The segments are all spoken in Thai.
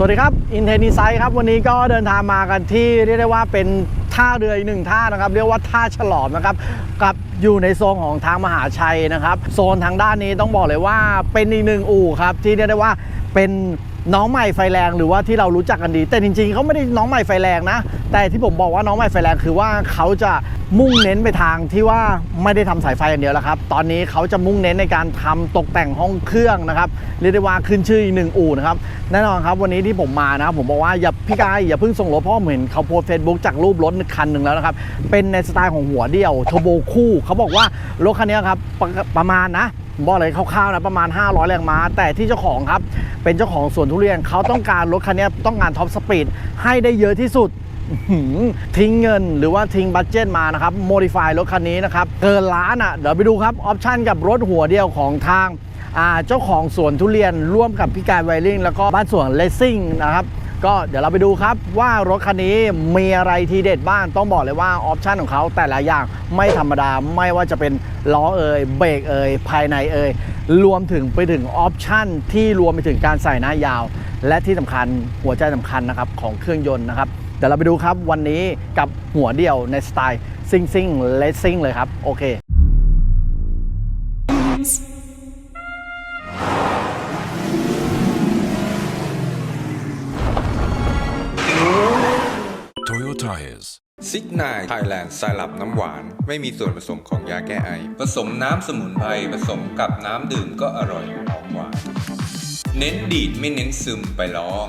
สวัสดีครับอินเทนีไซครับวันนี้ก็เดินทางมากันที่เรียกได้ว่าเป็นท่าเรืออีกหนึ่งท่านะครับ เรียกว่าท่าฉลอมนะครับกับอยู่ในโซนของทางมหาชัยนะครับ โซนทางด้านนี้ต้องบอกเลยว่าเป็นอีกหนึ่งอู่ครับที่เรียกได้ว่าเป็น น้องใหม่ไฟแรงหรือว่าที่เรารู้จักกันดี แต่จริงๆเขาไม่ได้น้องใหม่ไฟแรงนะ แต่ที่ผมบอกว่าน้องใหม่ไฟแรงคือว่าเขาจะมุ่งเน้นไปทางที่ว่าไม่ได้ทำสายไฟอย่างเดียวแล้วครับ ตอนนี้เขาจะมุ่งเน้นในการทำตกแต่งห้องเครื่องนะครับเรียกได้ว่าขึ้นชื่ออีกหนึ่งอู่นะครับแน่นอนครับวันนี้ที่ผมมานะผมบอกว่าอย่าพี่กายอย่าเพิ่งส่งรถเพราะผมเห็นเขาโพสเฟซบุ๊กจากรูปรถคันหนึ่งแล้วนะครับเป็นในสไตล์ของหัวเดียวโทโบคู่เขาบอกว่ารถคันนี้ครับปรประมาณนะ ผมบอกเลยคร่าวๆนะประมาณ 500 แรงม้า แต่ที่เจ้าของครับ เป็นเจ้าของสวนทุเรียนเขาต้องการรถคันนี้ต้องการท็อปสปีดให้ได้เยอะที่สุดทิ้งเงินหรือว่าทิ้งบัตเจตมานะครับโมดิฟายรถคันนี้นะครับ เกินล้านอะ เดี๋ยวไปดูครับ ออปชันกับรถหัวเดียวของทางเจ้าของสวนทุเรียนร่วมกับพี่การไวริงแล้วก็บ้านสวนเลสซิ่งนะครับ ก็เดี๋ยวเราไปดูครับว่ารถคันนี้มีอะไรทีเด็ดบ้างต้องบอกเลยว่าออปชันของเขาแต่ละอย่างไม่ธรรมดาไม่ว่าจะเป็นล้อเอ่ยเบรกเอ่ยภายในเอ่ยรวมถึงไปถึงออปชันที่รวมไปถึงการใส่หน้ายาว และที่สำคัญหัวใจสำคัญนะครับของเครื่องยนต์นะครับเดี๋ยวเราไปดูครับวันนี้กับหัวเดียวในสไตล์ซิงซิงเลสซิงเลยครับโอเค Tires. ซิกนายไทยแลนด์ไซรัปน้ำหวาน ไม่มีส่วนผสมของยาแก้ไอ ผสมน้ำสมุนไพรผสมกับน้ำดื่มก็อร่อยหอมหวาน เน้นดีดไม่เน้นซึมไปลอง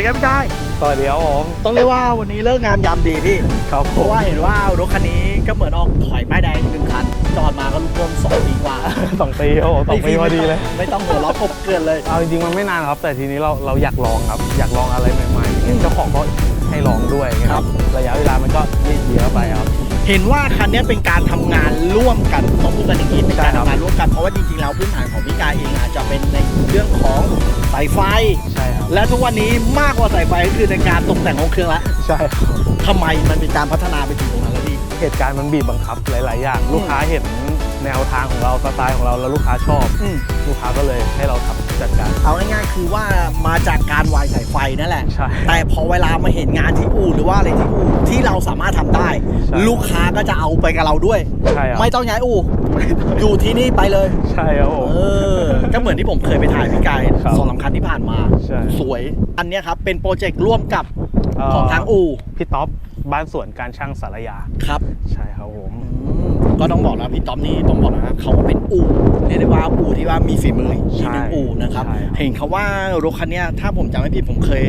ดีครับพี่กายสวัสดีครับผมต้องเรียกว่าวันนี้เลิกงามยามดีพี่ครับเพราะว่าเห็นว่ารถคันนี้ก็เหมือนออกถอยป้ายแดงหนึ่งคัน จอดมาก็รวมสองปีกว่าสองปีโอ้โหสองปีพอดีเลย ไม่ต้องหัวเราะกบเกินเลย เอาจริงๆมันไม่นานครับ แต่ทีนี้เราเราอยากลองครับ อยากลองอะไรใหม่ๆอย่างเงี้ยเจ้าของก็ให้ลองด้วยอย่างเงี้ยครับ ระยะเวลามันก็ยืดเยื้อไปครับ เห็นว่าคันนี้เป็นการทำงานร่วมกันต้องพูดกันอย่างนี้เป็นการใช่ครับทำงานร่วมกันเพราะว่าจริงๆแล้วพื้นฐานของพี่กายเองอาจจะเป็นในเรื่องของสายไฟใช่ครับและทุกวันนี้มากกว่าสายไฟก็คือในการตกแต่งของเครื่องละใช่ครับทำไมมันเป็นการพัฒนาไปถึงตรงนั้นแล้วพี่เหตุการณ์มันบีบบังคับหลาย ๆ อย่าง ลูกค้าเห็นแนวทางของเราสไตล์ของเราแล้วลูกค้าชอบอืมลูกค้าก็เลยให้เราทำ จัดการ เอาง่ายๆคือว่ามาจากการวายสายไฟนั่นแหละ ใช่แต่พอเวลามาเห็นงานที่อู่หรือว่าอะไรที่อู่ที่เราสามารถทำได้ ใช่ ลูกค้าก็จะเอาไปกับเราด้วย ใช่ครับไม่ต้องย้ายอู่อยู่ที่นี่ไปเลย ใช่ครับผม เออ ก็เหมือนที่ผมเคยไปถ่ายพี่กายครับสองสามคันที่ผ่านมา ใช่ สวย อันเนี้ยครับ เป็นโปรเจกต์ร่วมกับเอ่อของทางอู่พี่ท็อปบ้านสวนการช่างสารยา ครับ ใช่ครับผม อืม ก็ต้องบอกแล้วพี่ต๊อมนี่ต้องบอกนะเขาเป็นอู่เรียกได้ว่าอู่ที่ว่ามีฝีมืออีกหนึ่งอู่นะครับใช่ครับเห็นเขาว่ารถคันเนี้ยถ้าผมจำไม่ผิดผมเคย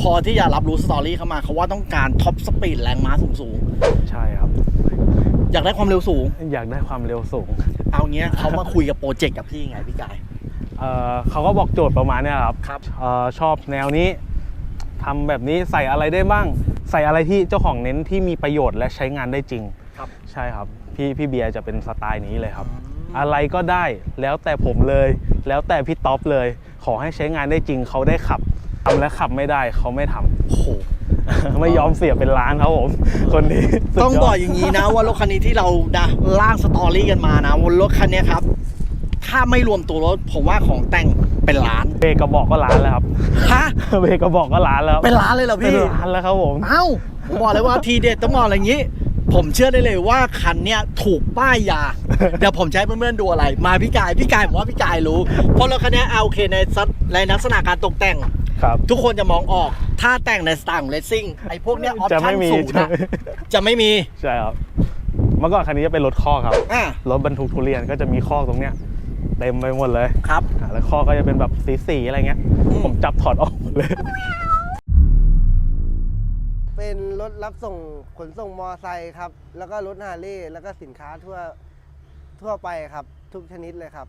พอที่จะรับรู้สตอรี่เข้ามาเขาว่าต้องการท็อปสปีดแรงม้าสูงใช่ครับๆอยากได้ความเร็วสูง อยากได้ความเร็วสูง เอาเงี้ยเขามาคุยกับโปรเจกต์กับพี่ไงพี่กายเอ่อเขาก็บอกโจทย์ประมาณเนี้ยครับครับเอ่อชอบแนวนี้ทำแบบนี้ใส่อะไรได้บ้าง ใส่อะไรที่เจ้าของเน้นที่มีประโยชน์และใช้งานได้จริงครับใช่ครับ พี่พี่เบียร์จะเป็นสไตล์นี้เลยครับ อะไรก็ได้แล้วแต่ผมเลย แล้วแต่พี่ท็อปเลย ขอให้ใช้งานได้จริงเขาได้ขับทำและขับไม่ได้เขาไม่ทำโอ้โหไม่ยอมเสียเป็นล้านครับผม คนนี้สุดยดต้องบอกอย่างนี้นะว่ารถคันนี้ที่เรานะล่างสตอรี่กันมานะว่ารถคันเนี้ยครับ ถ้าไม่รวมตัวรถผมว่าของแต่งเป็นล้านเบรกกระบอกก็ล้านแล้วครับ ฮะเบรกกระบอกก็ล้านแล้ว เป็นล้านเลยเหรอเป็นพี่ล้านแล้วครับผม เอ้าผมบอกเลยว่าทีเด็ดต้องบอกอะไรอย่างนี้ ผมเชื่อได้เลยว่าคันเนี้ยถูกป้ายยา เดี๋ยวผมจะใช้เพื่อนๆดูอะไร มาพี่กายพี่กายผมว่าพี่กายรู้ เพราะรถคันเนี้ยเอาโอเคในสัดในลักษณะการตกแต่ง ครับ ทุกคนจะมองออก ถ้าแต่งในสไตล์ของเลสซิ่งไอ้พวกเนี้ยออปจะชั่ไม่นมีสูงอะจะไม่มี ใช่ครับเมื่อก่อนคันนี้จะเป็นรถข้อกครับอะ รถบรรทุกทุเรียนก็จะมีข้อกตรงเนี้ยเต็มไปหมดเลยครับ อ่าแล้วข้อก็จะเป็นแบบสีๆอะไรเงี้ย อืม ผมจับถอดออกหมดเลยเป็น รถรับส่งขนส่งมอไซค์ครับ แล้วก็รถฮาร์เลย์แล้วก็สินค้าทั่วทั่วไปครับ ทุกชนิดเลยครับ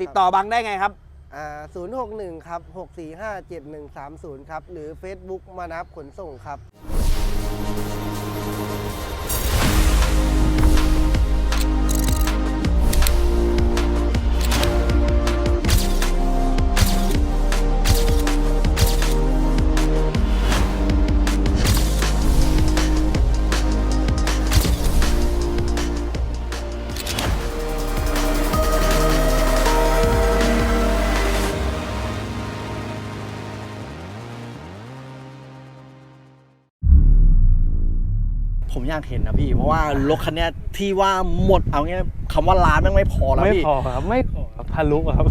ติดต่อบังได้ไงครับ อ่า061 ครับ 645 7130 ครับ หรือ Facebook มานับขนส่งครับ ผมอยากเห็นนะพี่ เพราะว่ารถคันเนี้ยที่ว่าหมดเอางี้คำว่าล้านแม่งไม่พอแล้วไม่พี่พอครับไม่พอครับทะลุครับ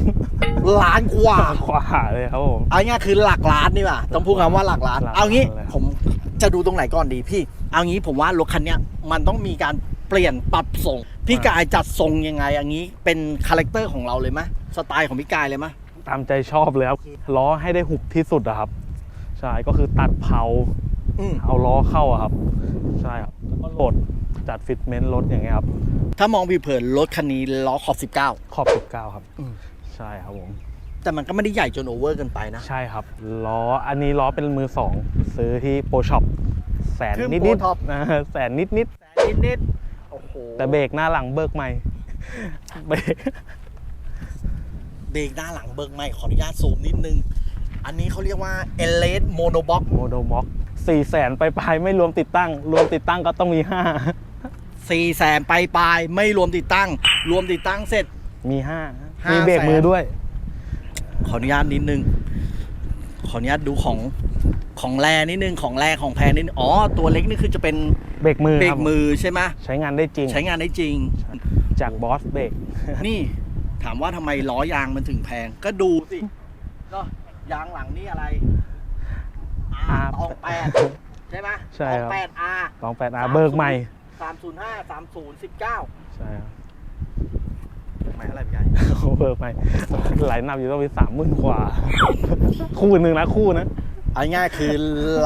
ล้านกว่าขวาเลยครับผม เอาง่ายๆคือหลักล้านนี่ป่ะต้องพูดคำว่าหลักล้าน หลักล้านเอางี้เลยครับผมจะดูตรงไหนก่อนดีพี่ เอางี้ผมว่ารถคันเนี้ยมันต้องมีการเปลี่ยนปรับทรงพี่กายจัดทรงยังไงอย่างนี้เป็นคาแรคเตอร์ของเราเลยไหมสไตล์ของพี่กายเลยไหมตามใจชอบเลยครับล้อให้ได้หุบที่สุดอะครับ ใช่ก็คือตัดเผา อืมเอาล้อเข้าอะครับ ใช่ครับแล้วก็โหลดจัดฟิตเมนต์รถอย่างเงี้ยครับ ถ้ามองผิวเผินรถคันนี้ล้อขอบ19ขอบ19ครับ อืม ใช่ครับผมแต่มันก็ไม่ได้ใหญ่จนโอเวอร์เกินไปนะ ใช่ครับ ล้ออันนี้ล้อเป็นมือสองซื้อที่โปรช็อปแสนคือนิด Pro นิด Shop แสนนิดนิดแสนนิดๆโอ้โหๆแต่เบรกหน้าหลังเบิกใหม่ เบรกเบรกหน้าหลังเบิกไม่ขออนุญาตซูมนิดนึง อันนี้เขาเรียกว่า e l e t Monobox โมโดม็อก สี่แสนไปปลายๆไม่รวมติดตั้ง รวมติดตั้งก็ต้องมีห้า4แสนไปปลายๆไม่รวมติดตั้ง รวมติดตั้งเสร็จ มีห้าห้ามีมีเบรกมือด้วย ขออนุญาตนิดนึง ขออนุญาตดูของของแรนิดนึงของแรของแพงนิดนึงอ๋อตัวเล็กนี่คือจะเป็นเบรกมือเบรคกรับมือใช่ไหมใช้งานได้จริง ใช้งานได้จริง จากบอสเบรกนี่ถามว่าทำไมล้อยางมันถึงแพง ก็ดูสิเนาะยางหลังนี่อะไร R ตองแปดใช่ไหมใช่ตองครับแปด R ลองแปดอาเบิกใหม่ สามศูนย์ห้าสามศูนย์สิบเก้าใช่ครับ หมายอะไรพี่ใหญ่เบิกใหม่หลายนับอยู่ต้องมีสามหมื่นกว่า คู่หนึ่งนะคู่นะ เอาง่ายๆคือ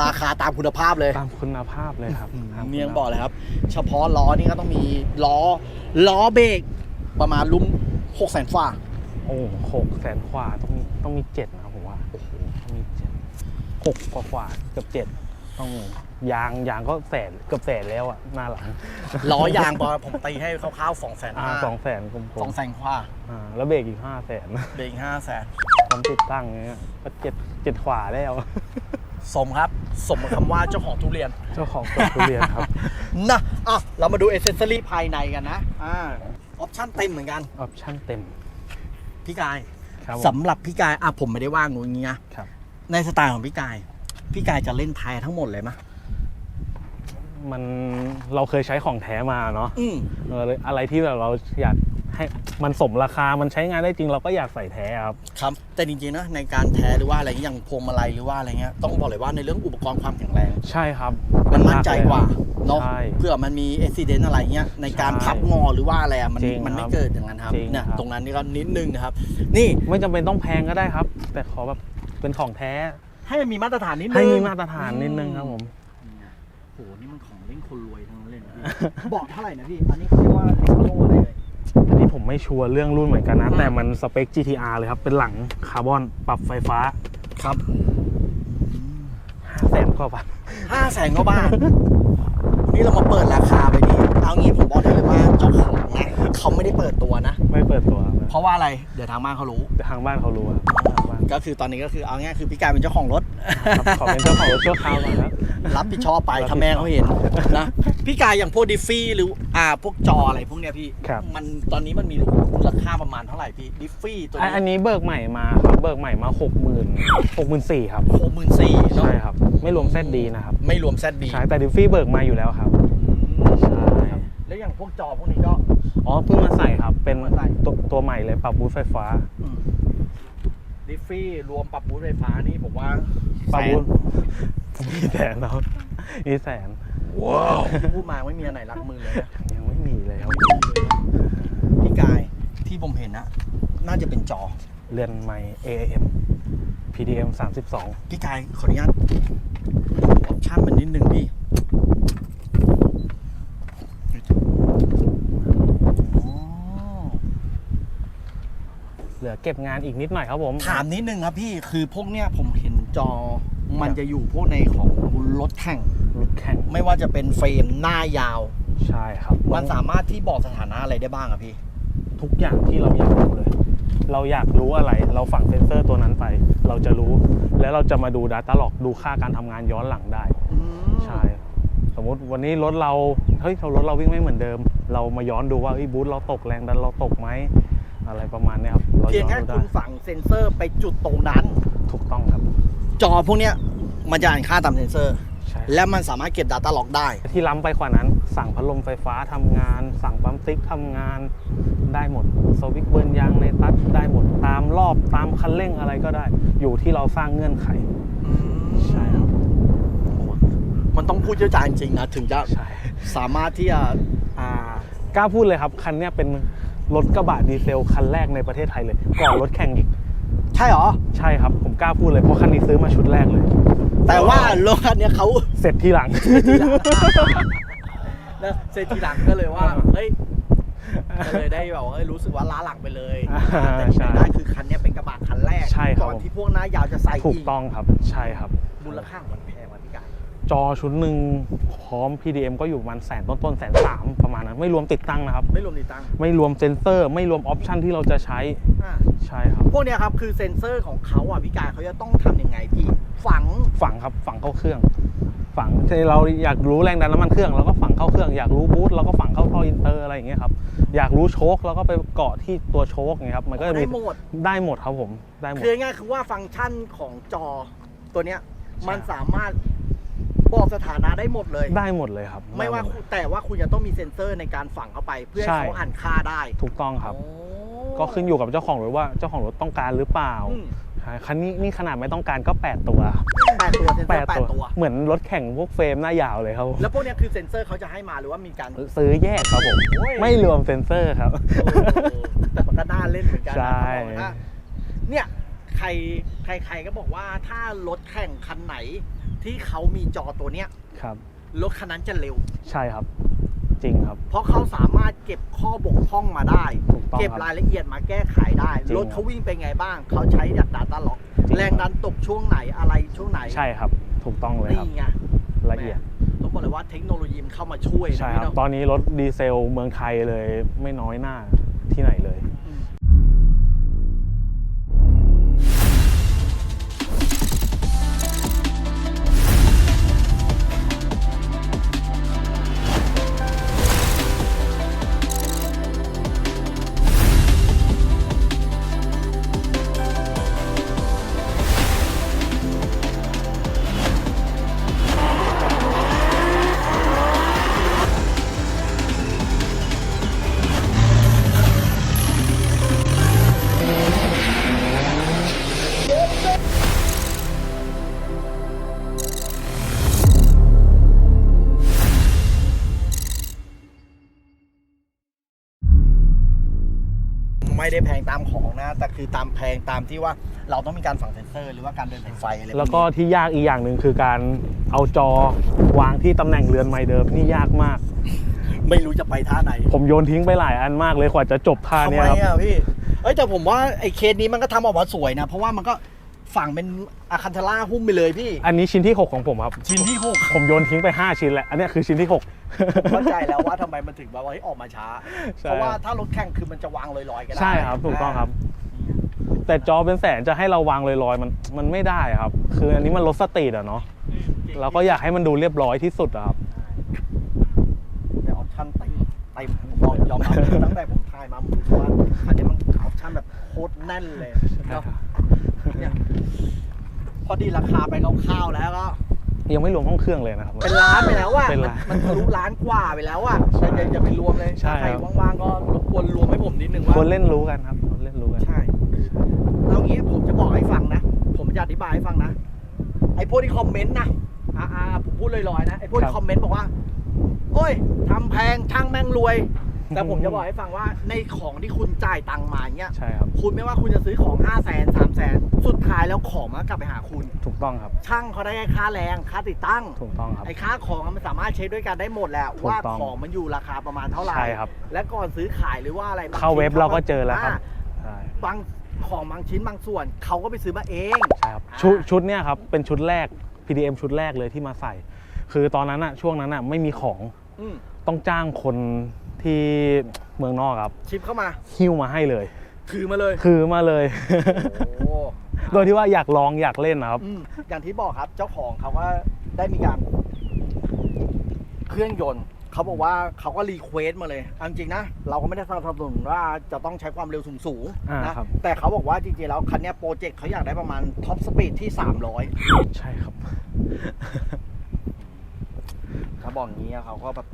ราคาตามคุณภาพเลย ตามคุณภาพเลยครับตามเมียงคุณภาพบอกเลยครับ เฉพาะล้อนี่ก็ต้องมีล้อ ล้อเบรกประมาณลุ้มหกแสนฝ่า โอ้หกแสนกว่าต้องมีต้องมีเจ็ดนะผมว่าโอ้โหต้องมีเจ็ด หกกว่ากว่าเกือบเจ็ดต้องมียางยางก็แสนเกือบแสนแล้วอะหน้าหลังล้อยางพอผมตีให้คร่าวๆสองแสนอ่าห้าสองแสนกลมสองแสนกว่าๆอ่าแล้วเบรกอีกห้าแสนเบรกห้าแสนพร้อมติดตั้งเงี้ยก็เจ็ดเจ็ดขวาแล้ว สมครับ สมกับคำว่าเจ้าของทุเรียน เจ้าของสวนทุเรียนครับนะอะเรามาดูเอเซนเซอรี่ภายในกันนะอ่าออปชั่นเต็มเหมือนกัน ออปชั่นเต็มพี่กายครับผม สำหรับพี่กายอะผมไม่ได้ว่างงูอย่างงี้นะครับ ในสไตล์ของพี่กาย พี่กายจะเล่นไทยทั้งหมดเลยไหมมันเราเคยใช้ของแท้มาเนาะอืมเออเลยอะไรที่แบบเราอยากให้มันสมราคา มันใช้งานได้จริงเราก็อยากใส่แท้ครับ ครับ แต่จริงๆนะในการแท้หรือว่าอะไรอย่างพวงมาลัยหรือว่าอะไรเงี้ยต้องบอกเลยว่าในเรื่องอุปกรณ์ความแข็งแรง ใช่ครับมันมั่นใจกว่ามเนาะใช่ เพื่อมันมีอุบิเหตุอะไรเงี้ยในการใช่พับงอหรือว่าอะไรอะมันจริงมันไม่ครับเกิดอย่างนั้นครับจริงเนี่ยครับ ตรงนั้นนี่ก็นิดนึงนะครับ นี่ ไม่จำเป็นต้องแพงก็ได้ครับ แต่ขอแบบ เป็นของแท้ ให้มันมีมาตรฐานนิดนึงให้มีมาตรฐานนิดนึงครับผม โหนี่มันของเล่นคนรวยทั้งนั้นเลยนะพี่บอกเท่าไหร่นะพี่ อันนี้เขาเรียกว่าเอ็กโลอะไรเลยอันนี้ผมไม่ชัวร์เรื่องรุ่นเหมือนกันนะอืมแต่มันสเปค GTR เลยครับ เป็นหลังคาร์บอนปรับไฟฟ้าครับ5แสนกว่าบาทห้าแสนกว่าบาทวันนี้เรามาเปิดราคาไปนี่ เอางี้ผมบอกได้เลยว่าเจ้าของนะเขาไม่ได้เปิดตัวนะ ไม่เปิดตัวเพราะว่าอะไรเดี๋ยวทางบ้านเขารู้ แต่ทางบ้านเขารู้ครับทางบ้านก็คือตอนนี้ก็คือเอาง่ายคือพี่กายเป็นเจ้าของรถ ครับขอเป็นเจ้าของรถชั่วคราวก่อนครับ รับผิดชอบไปถ้าแม่เขาเห็นนะพี่กายอย่างพวกดิฟฟี่หรืออ่าพวกจออะไรพวกเนี้ยพี่ครับ มันตอนนี้มันมีมูลค่าประมาณเท่าไหร่พี่ดิฟฟี่ตัวอะอันนี้นี้เบิกใหม่มาครับเบิกใหม่มา6 0 0 0 0 6 4 0 0 0ครับ หกหมื่นสี่เนาะใช่ครับ ไม่รวมเซตดีนะครับ ไม่รวมแซดบี ใช่แต่ดิฟฟี่เบิกมาอยู่แล้วครับ ใช่ แล้วอย่าง พวกจอพวกนี้ก็ อ๋อเพิ่งมาใส่ครับ เป็นเพิ่งมาใส่ ตัวตัวใหม่เลยปรับบูทไฟฟ้า ดิฟฟี่รวมปรับบูทไฟฟ้านี่ผมว่าปรับแสบูนทมีแสนแล้วมีแสนที่พูดมาไม่มีอันไหนรักมือเลยนะยังไม่มีเลยครับพี่กายที่ผมเห็นนะน่าจะเป็นจอ เรือนไม้ AAM PDM 32 พี่กายขออนุญาตดูออปชั่นมันนิดนึงพี่ เหลือเก็บงานอีกนิดหน่อยครับผม ถามนิดนึงครับพี่คือพวกเนี้ยผมเห็นจอมันจะอยู่พวกในของรถแข่ง รถแข่ง ไม่ว่าจะเป็นเฟรมหน้ายาว ใช่ครับมันสามารถที่บอกสถานะอะไรได้บ้างอะพี่ ทุกอย่างที่เราอยากรู้เลย เราอยากรู้อะไร เราฝังเซ็นเซอร์ตัวนั้นไป เราจะรู้ แล้วเราจะมาดู Data Log ดูค่าการทำงานย้อนหลังได้ ใช่ สมมติวันนี้รถเรา เฮ้ยเรารถเราวิ่งไม่เหมือนเดิม เรามาย้อนดูว่าเฮ้ยบูธเราตกแรงดันเราตกไหม อะไรประมาณเนี้ยครับเราเพียงย้อนแค่ดูได้คุณฝังเซ็นเซอร์ไปจุดตรงนั้น ถูกต้องครับ จอพวกเนี้ยมันจะอ่านค่าตามเซ็นเซอร์ ใช่และมันสามารถเก็บ Data Log ได้ ที่ล้ำไปกว่านั้น สั่งพัดลมไฟฟ้าทำงาน สั่งปั๊มติ๊กทำงานได้หมดสวิตช์เบิร์นยางในตัดได้หมดตามรอบตามคันเร่งอะไรก็ได้ อยู่ที่เราสร้างเงื่อนไข ใช่ครับ มันต้องพูดเชี่ยวชาญจริงๆนะ ถึงจะใช่ สามารถที่จะอ่ากล้าพูดเลยครับ คันเนี้ยเป็น รถกระบะดีเซลคันแรกในประเทศไทยเลย ก่อนรถแข่งอีก ใช่เหรอ ใช่ครับ ผมกล้าพูดเลย เพราะคันนี้ซื้อมาชุดแรกเลย แต่ว่ารถคันเนี้ยเขา เสร็จทีหลัง นะเซทีหลังก็เลยว่าเฮ้ยก็เลยได้แบบว่าเอ้ยรู้สึกว่าล้าหลังไปเลยอ่าแต่ที่ใช่ไหนได้คือคันเนี้ยเป็นกระบะคันแรกใช่ครับ ก่อนที่พวกหน้ายาวจะใส่ถูกอีกต้องครับ ใช่ครับ มูลค่าของมันแพงกว่าพี่กาย จอชุดหนึ่งพร้อม PDM ก็อยู่ประมาณแสนต้นๆแสนสามประมาณนั้นไม่รวมติดตั้งนะครับ ไม่รวมติดตั้งไม่รวมเซ็นเซอร์ ไม่รวมออปชันที่เราจะใช้อ่าใช่ครับ พวกเนี้ยครับคือเซ็นเซอร์ของเขาอะพี่กายเขาจะต้องทำยังไงพี่ฝังฝังครับฝังเข้าเครื่อง ฝังที่เราอยากรู้แรงดันน้ำมันเครื่องเราก็ฝังเข้าเครื่องอยากรู้บูทเราก็ฝังเข้าท่ออินเตอร์อะไรอย่างเงี้ยครับอยากรู้โชคเราก็ไปเกาะที่ตัวโชคอย่างเงี้ยครับมันก็จะมีได้หมด ได้หมดครับผมได้หมด คือง่ายๆคือว่าฟังก์ชันของจอตัวเนี้ยใช่มันสามารถ บอกสถานะได้หมดเลย ได้หมดเลยครับไม่ว่าด้หดคุณแต่ว่าคุณจะต้องมีเซ็นเซอร์ในการฝังเข้าไป เพื่อให้ใช่ เขาอ่านค่าได้ถูกต้องครับ โอ้ก็ขึ้นอยู่กับเจ้าของรถว่าเจ้าของรถต้องการหรือเปล่าอืมใช่คันนี้นี่ขนาดไม่ต้องการก็ 8 ตัวแปดตัวเซ็นเซอแปร์ดแปดตัวตัว เหมือนรถแข่งพวกเฟรมหน้ายาวเลยครับผมแล้วพวกเนี้ยคือเซ็นเซอร์เขาจะให้มาหรือว่ามีการ ซื้อแยกครับผมโอ้ย ไม่รวมเซ็นเซอร์ครับโอ้แต่มันก็น่าเล่นเหมือนกันนะใช่เขาบอกว่าเนี่ยใครใครใครก็บอกว่าถ้ารถแข่งคันไหน ที่เขามีจอตัวเนี้ยครับ รถคันนั้นจะเร็ว ใช่ครับ จริงครับ เพราะเขาสามารถเก็บข้อบกพร่องมาได้ ถูกต้องเก็บครับรายละเอียดมาแก้ไขได้ จริงรถเขาวิ่งไปไงบ้าง เขาใช้ดัดดาล็อก จริง แรงดันตกช่วงไหนอะไรช่วงไหนใช่ครับ ถูกต้องเลยครับ นี่ไงละเอียด แม่ต้องบอกเลยว่าเทคโนโลยีมันเข้ามาช่วยนะใช่พี่ครับ เนาะตอนนี้รถดีเซลเมืองไทยเลยไม่น้อยหน้าที่ไหนเลย ที่ว่าเราต้องมีการฝังเซ็นเซอร์ หรือว่าการเดินสายไฟอะไรพนี้แล้วก็ที่ยากอีกอย่างหนึ่งคือการเอาจอวางที่ตำแหน่งเรือนไม้เดิมนี่ยากมาก ไม่รู้จะไปท่าไหนผมโยนทิ้งไปหลายอันมากเลยกว่าจะจบท่าทำเนี้ไมยครับ อะพี่เอ้ยแต่ผมว่าไอ้เคสนี้มันก็ทำออกมาสวยนะ เพราะว่ามันก็ฝังเป็นอะคันทาร่าหุ้มไปเลยพี่อันนี้ชิ้นที่ 6 ของผมครับ ชิ้นที่หก ผมโยนทิ้งไป 5 ชิ้นแหละอันเนี้ยคือชิ้นที่เข้าใจแล้วว่าทำไมมันถึงแบบว่าเฮ้ยออกมาช้า ใช่เพราะว่าถ้ารถแข่งคือมันจะวางลอยๆก็6ได้ใช่ครับถูกต้องครับ แต่จอเป็นแสนจะให้เราวางลอยๆมันมันไม่ได้ครับ คืออันนี้มันรถสตรีทอะเนาะเราก็อยากให้มันดูเรียบร้อยที่สุดอะครับแต่ออปชั่นเต็มเต็มผมบอกยอมรับเลยตั้งแต่ผมถ่ายมาผมรู้สึกว่าอันนี้มันออปชั่นแบบโคตรแน่นเลยเนอะเนี่ยพอดีราคาไปคร่าวๆแล้วก็ยังไม่รวมห้องเครื่องเลยนะครับ เป็นล้านไปแล้วอะเป็นล้านมันทะลุล้านกว่าไปแล้วอะอย่าอย่าอย่าไปรวมเลยใช่ถ้าใครครับว่างๆก็รบกวนรวมให้ผมนิดนึงว่าคนเล่นรู้กันครับคนเล่นรู้กันใช่ เอางี้ผมจะบอกให้ฟังนะ ผมจะอธิบายให้ฟังนะ ไอ้พวกที่คอมเมนต์นะอ่าอ่าผมพูดลอยๆนะ ไอ้พวกที่คอมเมนต์บอกว่า โอ้ยทำแพงช่างแม่งรวย แต่ผมจะบอกให้ฟังว่าในของที่คุณจ่ายตังค์มาเนี้ย ใช่ครับ คุณไม่ว่าคุณจะซื้อของ5 0 0แสนสามแสนสุดท้ายแล้วของมันก็กลับไปหาคุณ ถูกต้องครับ ช่างเขาได้แค่ค่าแรงค่าติดตั้ง ถูกต้องครับ ไอ้ค่าของอะมันสามารถเช็คด้วยกันได้หมดแหละถูกว่าต้องของมันอยู่ราคาประมาณเท่าไหร่ ใช่ครับ และก่อนซื้อขายหรือว่าอะไรบงเข้าเว็บชิ้นเราก็เจอแล้วครับาใช่บาง ของบางชิ้นบางส่วน เขาก็ไปซื้อมาเอง ใช่ครับชุดชุดเนี่ยครับเป็นชุดแรก PDM ชุดแรกเลยที่มาใส่ คือตอนนั้นอะช่วงนั้นอะไม่มีของอืมต้องจ้างคนที่เมืองนอกครับชิปเข้ามาหิ้วมาให้เลย ถือมาเลยคือมาเลย โอ้โดยที่ว่าอยากลองอยากเล่นนะครับ อืมอย่างที่บอกครับเจ้าของเขาก็ได้มีการเครื่องยนต์ เขาบอกว่าเขาก็รีเควสต์มาเลยเอาจริงๆนะ เราก็ไม่ได้สนับสนุนว่าจะต้องใช้ความเร็วสูงอ่าๆนะครับ แต่เขาบอกว่าจริงๆแล้วคันเนี้ยโปรเจกต์เขาอยากได้ประมาณท็อปสปีดที่ 300ใช่ครับถ้าบอกอย่างนี้อะเขาก็แบบ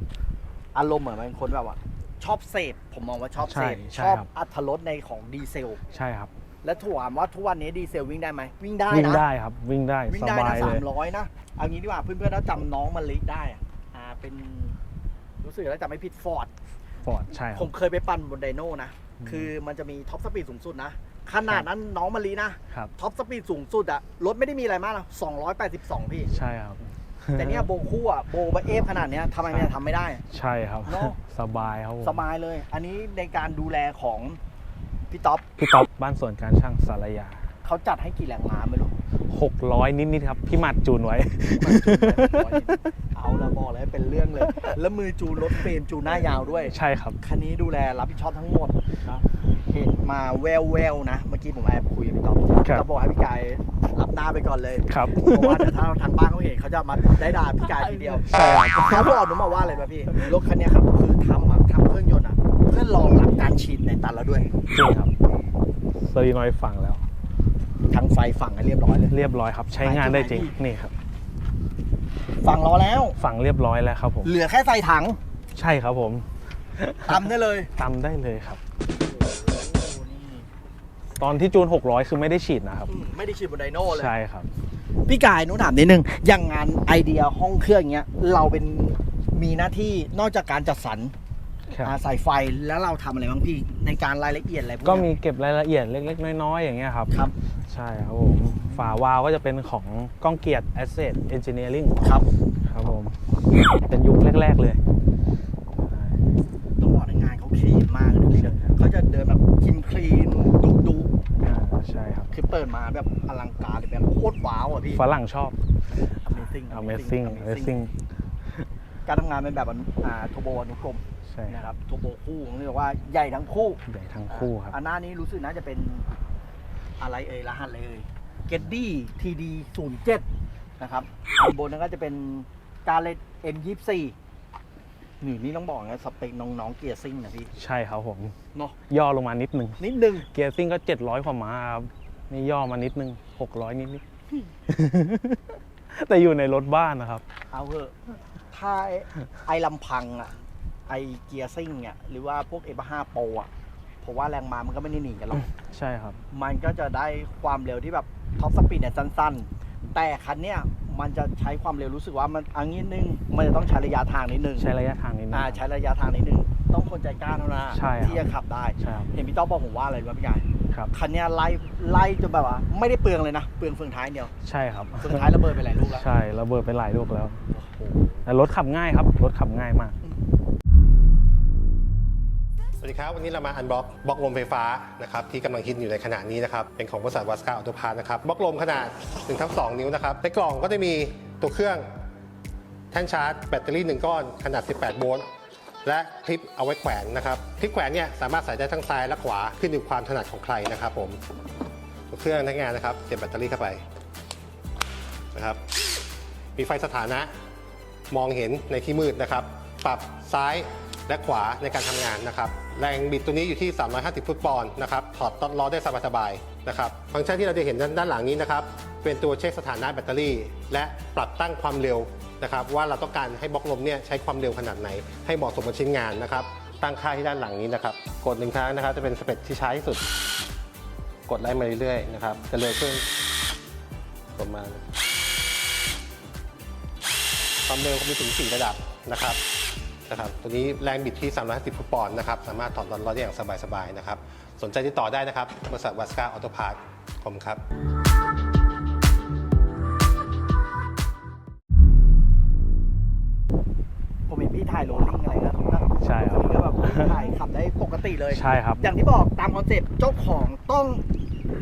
อารมณ์เหมือนเป็นคนแบบว่า ชอบเสพผมมองว่าชอบเสพใช่ชอบครับ อัตรถรสในของดีเซล ใช่ครับ และถามว่าทุกวันนี้ดีเซลวิ่งได้ไหมวิ่งได้วิ่งนะ ได้ครับ วิ่งได้วิ่งสได้บานะยเลสามยร้อยนะ เอางี้ดีกว่าเพื่อนๆถ้าจำน้องมะลิได้อะอ่าเป็น รู้สึกแล้วจำไม่ผิดฟอร์ดฟอร์ดใช่คผรับ มเคยไปปั่นบนไดโน่นะคือมันจะมีท็อปสปีดสูงสุดนะ ขนาดนั้นน้องมะลินะ ครับ ท็อปสปีดสูงสุดอะรถไม่ได้มีอะไรมากนะ282 พี่ ใช่ครับ แต่เนี่ยโบคู่อะโบมาเอฟขนาดเนี้ยทำไมมันจะทำไม่ได้ ใช่ครับ เนอะ สบายครับผมสบายเลย อันนี้ในการดูแลของพี่ท็อปพี่ต๊อบบ้านสวนการช่างสารยา เขาจัดให้กี่แรงม้าไม่รู้600 นิดๆครับ พี่หมัดจูนไว้เอาละบอกเลยเป็นเรื่องเลย แล้วมือจูนรถเฟรมจูนหน้ายาวด้วย ใช่ครับ คันนี้ดูแลรับผิดชอบทั้งหมดนะเห็นมาแววแววๆนะ เมื่อกี้ผมแอบคุยกับพี่ต๊อบครับ ก็บอกให้พี่กายรับหน้าไปก่อนเลยครับ เพราะว่าเดี๋ยวถ้าทางบ้านเขาเห็นเขาจะมาได้ด่าพี่กายทีเดียวใช่ครับ เขาบอกหนูมาว่าอะไรป่ะพี่รถคันเนี้ยครับคือทำอะทำเครื่องยนต์อะเพื่อรองรับการฉีดในตันแล้วด้วย จริงครับสรีนอยฝังแล้ว ทั้งไฟฝั่งให้เรียบร้อยเลย เรียบร้อยครับ ใช้งานได้จริงนี่ครับ ฝั่งล้อแล้ว ฝังเรียบร้อยแล้วครับผมเหลือแค่ใส่ถังใช่ครับผมตำได้เลยตำได้เลยครับ ตอนที่จูน 600 คือไม่ได้ฉีดนะครับอืมไม่ได้ฉีดบนไดโน่เลย ใช่ครับ พี่กายหนูถามนิดนึง อย่างงานไอเดียห้องเครื่องเงี้ย เราเป็นมีหน้าที่นอกจากการจัดสรร ครับ อ่าใส่ไฟแล้วเราทำอะไรบ้างพี่ในการรายละเอียดอะไรพวกก็เนี้ยมีเก็บรายละเอียดเล็ก ๆ น้อย ๆ อย่างเงี้ยครับ ครับใช่ครับผม ฝาวาล์วก็จะเป็นของก้องเกียรติ Asset Engineering ครับ ครับผม เป็นยุคแรก ๆ เลย ต้องบอกในงานเขาคลีนมากเลยนะพี่เขาจะเดินแบบคลีนคลีนดุดุอ่าใช่ครับ คือเปิดมาแบบอลังการเลยแบบโคตรว้าวอะพี่ ฝรั่งชอบ Amazing Amazing Amazing การทำงานเป็นแบบอ่าโทโบอนุกรม ใช่นะครับโทโบคู่เรียกว่าใหญ่ทั้งคู่ใหญ่ทั้งคู่ครับอันหน้านี้รู้สึกน่าจะเป็นอะไรเอ่ยรหัสเลยเกดดี้ทีดีศูนย์เจ็ดนะครับอันบนนั้นก็จะเป็นการเลตเอ็มยี่สี่นี่นี่ต้องบอกนะสเปคน้องๆเกียร์ซิ่งนะพี่ใช่ครับผมเนาะย่อลงมานิดนึงนิดนึง เกียร์ซิ่งก็ 700กว่าม้าครับนี่ย่อมานิดนึง600นิดนิดแต่อยู่ในรถบ้านนะครับ เอาเถอะถ้าไอ้ไอลำพังอะ ไอเกียร์ซิ่งเนี่ยหรือว่าพวกเอฟห้าโปรอะผมว่าแรงม้ามันก็ไม่ได้หนีกันหรอกใช่ครับ มันก็จะได้ความเร็วที่แบบท็อปสปีดเนี่ยสั้นๆ แต่คันเนี้ยมันจะใช้ความเร็วรู้สึกว่ามันอันนี้นึงมันจะต้องใช้ระยะทางนิดนึงใช้ระยะทางนิดนึงอ่าครับใช้ระยะทางนิดนึงต้องคนใจกล้าเท่านั้นใช่ครับที่จะขับได้ใช่ครับเห็นพี่ต้อมบอกผมว่าอะไรรู้ไหมพี่กายครับคันเนี้ยไล่ไล่จนแบบว่า ไม่ได้เปลืองเลยนะเปลืองเฟืองท้ายเดียวใช่ครับเฟืองท้ายระเบิดไปหลายลูกแล้วใช่ระเบิดไปหลายลูกแล้วโอ้โหแต่รถขับง่ายครับรถขับง่ายมาก สวัสดีครับ วันนี้เรามาอันบล็อกบล็อกลมไฟฟ้านะครับที่กำลังฮิตอยู่ในขณะนี้นะครับเป็นของบริษัทวัสกาออโตพาร์นะครับบล็อกลมขนาด1ทับ2นิ้วนะครับในกล่องก็จะมีตัวเครื่องแท่นชาร์จแบตเตอรี่ 1 ก้อนขนาด 18 โวลต์และคลิปเอาไว้แขวนนะครับคลิปแขวนเนี่ยสามารถใส่ได้ทั้งซ้ายและขวาขึ้นอยู่ความถนัดของใครนะครับผมตัวเครื่องใช้งานนะครับเสียบแบตเตอรี่เข้าไปนะครับมีไฟสถานะมองเห็นในที่มืดนะครับ ปรับซ้ายและขวาในการทำงานนะครับ แรงบิดตัวนี้อยู่ที่ 350 ฟุตปอนด์นะครับ ถอดล้อได้สบายๆนะครับ ฟังก์ชันที่เราจะเห็นด้านด้านหลังนี้นะครับ เป็นตัวเช็คสถานะแบตเตอรี่ และปรับตั้งความเร็วนะครับ ว่าเราต้องการให้บล็อกลมเนี่ยใช้ความเร็วขนาดไหน ให้เหมาะสมกับชิ้นงานนะครับ ตั้งค่าที่ด้านหลังนี้นะครับ กดหนึ่งครั้งนะครับจะเป็นสเปคที่ช้าที่สุด กดไล่มาเรื่อยๆนะครับ จะเร็วขึ้นประมาณความเร็วมีถึง 4 ระดับนะครับ นะครับตัวนี้แรงบิดที่ 350ฟุตปอนด์นะครับสามารถถอดล้อได้อย่างสบายๆนะครับสนใจติดต่อได้นะครับบริษัทวัสกาออโตพาร์ทขอบคุณครับผมเห็นพี่ถ่ายโรลลิ่งอะไรนะใช่ครับก็แบบถ่ายขับได้ปกติเลยใช่ครับ อย่างที่บอกตามคอนเซ็ปต์เจ้าของต้อง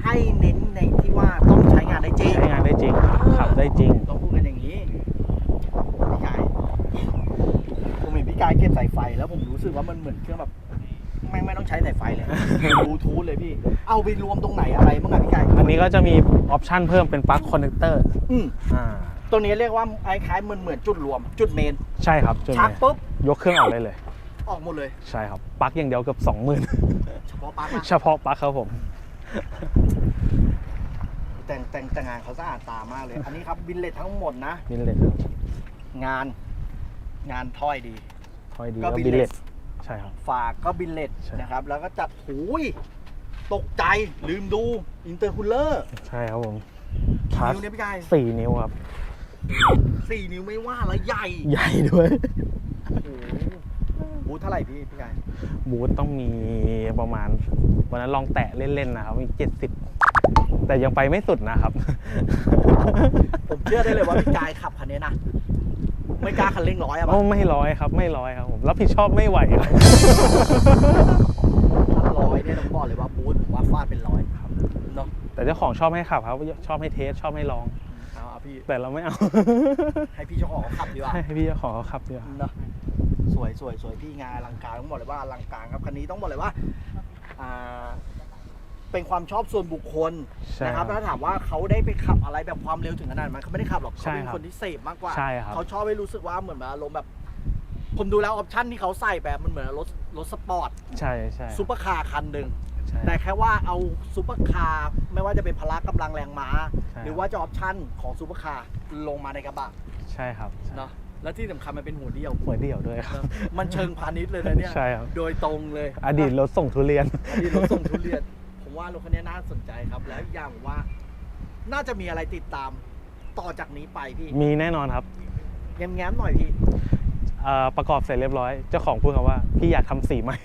ให้เน้นในที่ว่าต้องใช้งานได้จริงใช้งานได้จริงขับได้จริง ต้องพูดกันอย่างนี้พี่กายผม เห็นพี่กายเก็บสายไฟแล้วผมรู้สึกว่ามันเหมือนเครื่องแบบไม่งไม่ต้องใช้สายไฟเลย บลูทูธเลยพี่ เอาไปรวมตรงไหนอะไรบ้างอะพี่กายอันนี้ก็จะมีออปชันเพิ่มเป็นปลั๊กคอนเนคเตอร์อืมอ่าตรงนี้เรียกว่าคล้ายๆเหมือนเหมือนจุดรวม จุดเมน ใช่ครับจุดชาร์จนี้ปุ๊บ ยกเครื่องออกได้เลย ออกหมดเลย ใช่ครับปลั๊กอย่างเดียวเกือบ20,000เฉพาะปลั๊กนะเฉพาะปลั๊กครับผม แต่งแต่งแต่งงานเขาสะอาดตามากเลย อันนี้ครับบินเลตทั้งหมดนะบินเลตครับงาน งานถ้อยดี คอยดีก็ก็บิบิลนเลเลตตใช่ครับ ฝากก็บินเลตใช่ นะครับ แล้วก็จัดหูยตกใจลืมดูอินเตอร์คูลเลอร์ใช่ครับผมกี่ชาร์จนิ้วเนี่ยพี่กายสี่นิ้วครับ สี่นิ้วไม่ว่าแล้วใหญ่ใหญ่ด้วย โอ้โหบูธเท่าไหร่พี่พี่กายบูธต้องมีประมาณ วันนั้นลองแตะเล่น ๆ นะครับมี70แต่ยังไปไม่สุดนะครับ ผมเชื่อได้เลยว่าพี่กายขับคันนี้นะ ไม่กล้าคันเร่งร้อยอะโอ้ปะไม่ร้อยครับไม่ร้อยครับผมรับผิดชอบไม่ไหวครับถ้าร้อยเนี่ยต้องบอกเลยว่าบูธผมว่าฟาดเป็นร้อยครับเนาะแต่เจ้าของชอบให้ขับครับชอบให้เทสชอบให้ลองเอาเอาพี่แต่เราไม่เอาให้พี่เจ้าของเขาขับดีกว่าให้พี่เจ้าของเขาขับดีกว่าเนอะสวยสวยสวยพี่งานอลังการต้องบอกเลยว่าอลังการครับคันนี้ต้องบอกเลยว่าอ่า เป็นความชอบส่วนบุคคลใช่นะครับครับถ้าถามว่าเขาได้ไปขับอะไรแบบความเร็วถึงขนาดนั้นเขาไม่ได้ขับหรอกใช่เขาเป็นครับคนที่เสพมากกว่า ใช่ครับ เขาชอบให้รู้สึกว่าเหมือนแบบอารมณ์แบบ ผมดูแล้วออปชั่นที่เขาใส่แบบมันเหมือนรถรถสปอร์ตใช่ใช่ซูเปอร์คาร์คันหนึ่ง ใช่ แต่แค่ว่าเอาซูเปอร์คาร์ไม่ว่าจะเป็นพละกำลังแรงม้า ใช่ หรือว่าจะออปชั่นของซูเปอร์คาร์ลงมาในกระบะใช่ครับเนาะและที่สำคัญมันเป็นหัวเดียวหัวเดี่ยวด้วยครัเนบอะมันเชิงพาณิชย์เลยนะเนี่ย ใช่ครับ โดยตรงเลยอดีตรถส่งทุเรียน อดีตรถส่งทุเรียนผม ว่ารถคันนี้น่าสนใจครับ แล้วอีกอย่างผมว่า น่าจะมีอะไรติดตามต่อจากนี้ไปพี่มีแน่นอนครับแง้มๆหน่อยพี่เอ่อประกอบเสร็จเรียบร้อย เจ้าของพูดคำว่า พี่อยากทำสีใหม่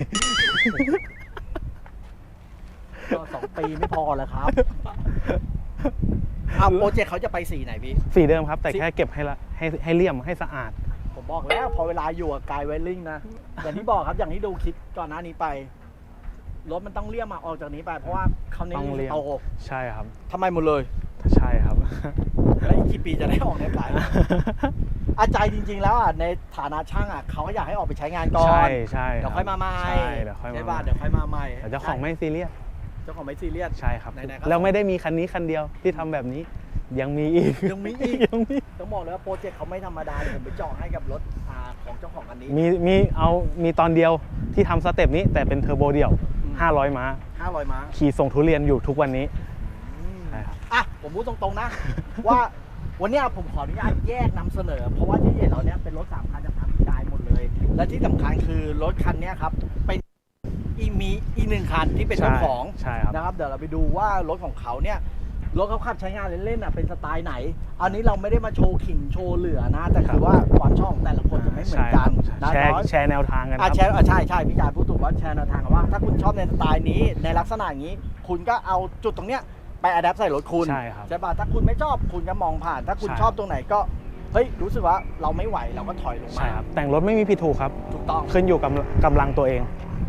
ก็สองปีไม่พอแล้วครับเอาโปรเจกต์เขาจะไปสีไหนพี่ สีเดิมครับ แต่สี แค่เก็บให้ละให้ให้เลี่ยมให้สะอาด ผมบอกแล้วพอเวลาอยู่กับกายไวลิ่งนะอย่างที่บอกครับอย่างที่ดูคลิปก่อนหน้านี้ไป รถมันต้องเลี่ยมมาออกจากนี้ไป เพราะว่าคำนี้ต้องเลี่ยม โตใช่ครับ ทำไมหมดเลยใช่ครับ แล้วอีกกี่ปีจะได้ออกในขาย อาใจจริง ๆ แล้วอะในฐานะช่างอะเขาก็อยากให้ออกไปใช้งานก่อน ใช่ใช่เดี๋ยวค่อยมาใหม่ใช่เดี๋ยวค่อยมาใช่ป่ะใหม่เดี๋ยวค่อยมาใหม่แต่เจ้าของไม่ซีเรียสเจ้าของไม่ซีเรียส ใช่ครับไหนๆก็ แล้วไม่ได้มีคันนี้คันเดียวที่ทำแบบนี้ ยังมีอีกยังมีอีกยังมีต้องบอกเลยว่าโปรเจกต์เขาไม่ธรรมดาเดี๋ยวผมไปเจาะให้กับรถอ่าของเจ้าของคันนี้ มีมีเอามีตอนเดียวที่ทำสเต็ปนี้แต่เป็นเทอร์โบเดี่ยวอืม 500 ม้า 500 ม้าขี่ส่งทุเรียนอยู่ทุกวันนี้ ใช่ครับ อะ ผมพูดตรงๆนะ ว่าวันเนี้ยผมขออนุญาตแยกนำเสนอ เพราะว่าที่เห็นเราเนี้ยเป็นรถสามคันจากทางพี่กายหมดเลย และที่สำคัญคือรถคันเนี้ยครับ เป็นอีกมีอีกหนึ่งคันที่เป็นเจ้าของ ใช่ครับ นะครับเดี๋ยวเราไปดูว่ารถของเขาเนี่ย รถเขาขับใช้งานเล่นๆอะเป็นสไตล์ไหน อันนี้เราไม่ได้มาโชว์ขิงโชว์เหลือนะ แต่คือว่าความชอบของแต่ละคนจะไม่เหมือนกันนะแชร์เนาะแชร์แนวทางกันคอะรับ แชร์อะใช่ใช่พี่จายพูดถูกว่าแชร์แนวทางกันว่า ถ้าคุณชอบในสไตล์นี้ในลักษณะอย่างนี้ คุณก็เอาจุดตรงเนี้ยไปอัดแอปใส่รถคุณใช่ครับใช่ป่ะถ้าคุณไม่ชอบคุณก็มองผ่าน ถ้าคุณใช่ ชอบตรงไหนก็เฮ้ยรู้สึกว่าเราไม่ไหวเราก็ถอยลงมาใช่ครับแต่งรถไม่มีผิดถูกครับ ถูกต้อง ขึ้นอยู่กับกำลังตัวเอง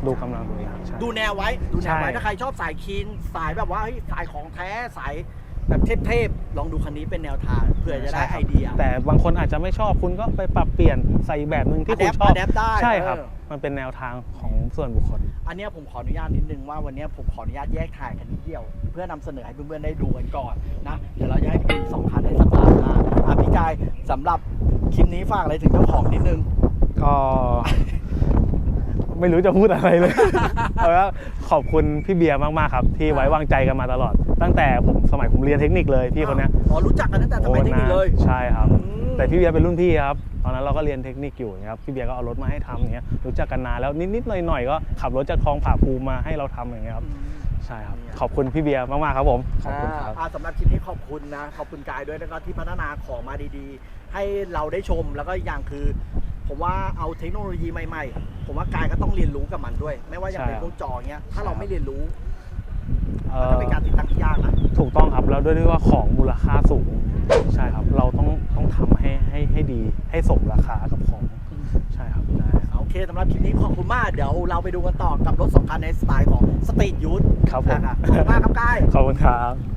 ดูกำลังตัวเองใช่ ดูแนวไว้ ดูแนวไว้ ใช่ ถ้าใครชอบสายคีนสายแบบว่าเฮ้ยสายของแท้สายแบบเทพๆลองดูคันนี้เป็นแนวทางเผื่อจะได้ใช่คไอรับเดียแต่บางคนอาจจะไม่ชอบคุณก็ไปปรับเปลี่ยนใส่แบบหนึ่งที่คุณ Adapt ชอบ Adapt ได้ใช่ครับ เออมันเป็นแนวทางของส่วนบุคคล อันเนี้ยผมขออนุญาตนิดนึงว่าวันเนี้ยผมขออนุญาตแยกถ่ายกันนิดเดียว เพื่อนำเสนอให้เพื่อนๆได้ดูกันก่อนนะเดี๋ยวเราจะให้ดูสองคันในสัปดาห์หน้าอะพี่กายสำหรับคลิปนี้ฝากอะไรถึงเจ้าของนิดนึง ก็ ไม่รู้จะพูดอะไรเลยเอาว่าขอบคุณพี่เบียร์มากๆครับ ที่ไว้วางใจกันมาตลอด ตั้งแต่ผมสมัยผมเรียนเทคนิคเลยพี่คนเนี้ยอ๋อรู้จักกันตั้งแต่สมัยเทคนิคเลยใช่ครับ อืม แต่พี่เบียร์เป็นรุ่นพี่ครับตอนนั้นเราก็เรียนเทคนิคอยู่อย่างเงี้ยครับพี่เบียร์ก็เอารถมาให้ทำอย่างเงี้ยรู้จักกันนานแล้วนิดๆหน่อยๆก็ขับรถจากคลองผาภูมิมาให้เราทำอย่างเงี้ยครับ ใช่ครับ ขอบคุณพี่เบียร์มากๆครับผมขอบคุณครับ อ่าสำหรับคลิปนี้ขอบคุณนะ ขอบคุณกายด้วยแล้วก็ที่พัฒนาของมาดีๆ ให้เราได้ชมแล้วก็อีกอย่างคือ ผมว่าเอาเทคโนโลยีใหม่ๆ ผมว่ากายก็ต้องเรียนรู้กับมันด้วย ไม่ว่าอย่างใช่เป็นพวกจอเงี้ยถ้าเราไม่เรียนรู้เอ่มันอก็เป็นการติดตั้งที่ยากนะถูกต้องครับแล้วด้วยที่ว่าของมูลค่าสูงใช่ครับ เราต้องต้องทำให้ให้ให้ดีให้สมราคากับของใช่ครับได้โอ เคสำหรับคลิปนี้ขอบคุณมาก เดี๋ยวเราไปดูกันต่อกับรถสองคันในสไตล์ของสตรีทยูทครับผมขอบคุณมากครับกายขอบคุณครับ